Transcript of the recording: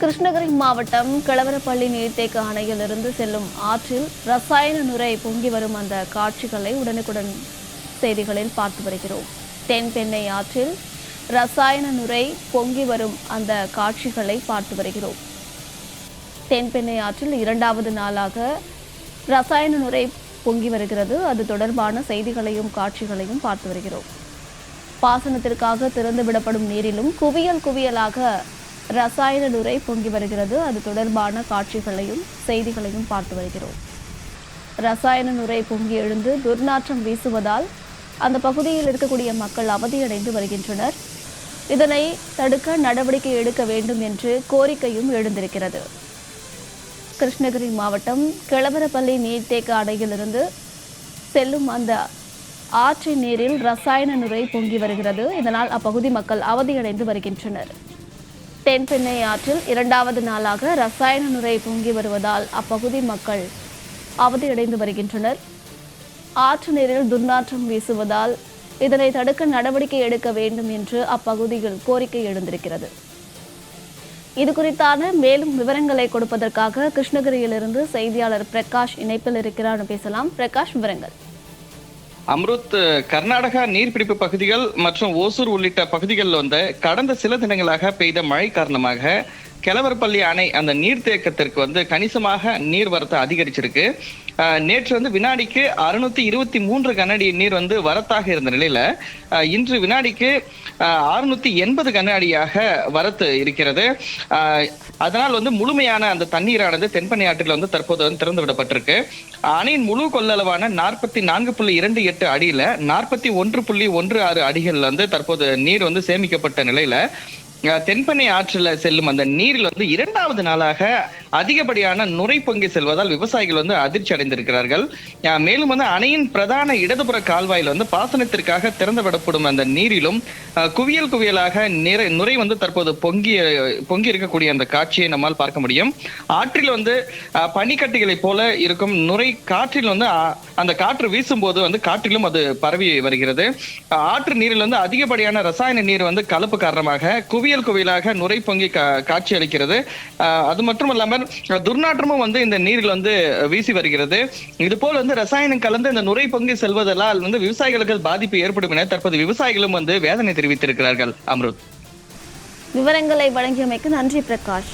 கிருஷ்ணகிரி மாவட்டம் கிளவரப்பள்ளி நீர்த்தேக்க அணையிலிருந்து செல்லும் ஆற்றில் ரசாயன நுரை பொங்கி வரும் அந்த காட்சிகளை உடனுக்குடன் செய்திகளில் பார்த்து வருகிறோம். தென்பெண்ணை ஆற்றில் ரசாயன நுரை பொங்கி வரும் அந்த காட்சிகளை பார்த்து வருகிறோம். தென்பெண்ணை ஆற்றில் இரண்டாவது நாளாக ரசாயன நுரை பொங்கி வருகிறது. அது தொடர்பான செய்திகளையும் காட்சிகளையும் பார்த்து வருகிறோம். பாசனத்திற்காக திறந்து விடப்படும் நீரிலும் குவியல் குவியலாக ரசாயன நுரை பொங்கி வருகிறது. அது தொடர்பான காட்சிகளையும் செய்திகளையும் பார்த்து வருகிறோம். ரசாயன நுரை பொங்கி எழுந்து துர்நாற்றம் வீசுவதால் அந்த பகுதியில் இருக்கக்கூடிய மக்கள் அவதியடைந்து வருகின்றனர். இதனை தடுக்க நடவடிக்கை எடுக்க வேண்டும் என்று கோரிக்கையும் எழுந்திருக்கிறது. கிருஷ்ணகிரி மாவட்டம் கிளவரப்பள்ளி நீர்த்தேக்க அணையிலிருந்து செல்லும் அந்த ஆற்றின் நீரில் ரசாயன நுரை பொங்கி வருகிறது. இதனால் அப்பகுதி மக்கள் அவதியடைந்து வருகின்றனர். தென்பெண்ணை ஆற்றில் இரண்டாவது நாளாக ரசாயன நுரை பொங்கி வருவதால் அப்பகுதி மக்கள் அவதியடைந்து வருகின்றனர். ஆற்று நீரில் துர்நாற்றம் வீசுவதால் இதனை தடுக்க நடவடிக்கை எடுக்க வேண்டும் என்று அப்பகுதியில் கோரிக்கை எழுந்திருக்கிறது. இது குறித்தான மேலும் விவரங்களை கொடுப்பதற்காக கிருஷ்ணகிரியிலிருந்து செய்தியாளர் பிரகாஷ் இணைப்பில் இருக்கிறார். பேசலாம். பிரகாஷ் விவரங்கள். அம்ருத் கர்நாடகா நீர்பிடிப்பு பகுதிகள் மற்றும் ஓசூர் உள்ளிட்ட பகுதிகளில் வந்த கடந்த சில தினங்களாக பெய்த மழை காரணமாக கிழவர்பள்ளி அணை அந்த நீர்த்தேக்கத்திற்கு வந்து கணிசமாக நீர்வரத்து அதிகரிச்சிருக்கு. நேற்று வந்து வினாடிக்கு அறுநூத்தி இருபத்தி மூன்று கனஅடி நீர் வந்து வரத்தாக இருந்த நிலையில இன்று வினாடிக்கு அறுநூத்தி எண்பது கனஅடியாக வரத்து இருக்கிறது. அதனால் வந்து முழுமையான அந்த தண்ணீரானது தென்பண்ணை ஆற்றில் வந்து தற்போது வந்து திறந்து விடப்பட்டிருக்கு. அணையின் முழு கொள்ளளவான நாற்பத்தி நான்கு புள்ளி இரண்டு எட்டு அடியில நாற்பத்தி ஒன்று புள்ளி ஒன்று ஆறு அடிகள் வந்து தற்போது நீர் வந்து சேமிக்கப்பட்ட நிலையில தென்பெண்ணை ஆற்றில் செல்லும் அந்த நீரில் வந்து இரண்டாவது நாளாக அதிகப்படியான நுரை பொங்கி செல்வதால் விவசாயிகள் வந்து அதிர்ச்சி அடைந்திருக்கிறார்கள். மேலும் வந்து அணையின் பிரதான இடதுபுற கால்வாயில் வந்து பாசனத்திற்காக திறந்து விடப்படும் அந்த நீரிலும் குவியல் குவியலாக நிறை நுரை வந்து தற்போது பொங்கி பொங்கி இருக்கக்கூடிய அந்த காட்சியை நம்மால் பார்க்க முடியும். ஆற்றில் வந்து பனிக்கட்டிகளை பனிக்கட்டிகளைப் போல இருக்கும் நுரை காற்றில் வந்து அந்த காற்று வீசும்போது வந்து காற்றிலும் அது பரவி வருகிறது. ஆற்று நீரில் வந்து அதிகப்படியான ரசாயன நீர் வந்து கலப்பு காரணமாக குவி குவியல் கோவிலாக நுரை பொங்கி காட்சி அளிக்கிறது அது மட்டும் இல்லாமல் துர்நாற்றமும் வந்து இந்த நீரில் வந்து வீசி வருகிறது. இது போல் வந்து ரசாயனம் கலந்து இந்த நுரை பொங்கி செல்வதால் வந்து விவசாயிகளுக்கு பாதிப்பு ஏற்படும் என தற்போது விவசாயிகளும் வந்து வேதனை தெரிவித்திருக்கிறார்கள். அம்ருத். விவரங்களை வழங்கியமைக்கு நன்றி பிரகாஷ்.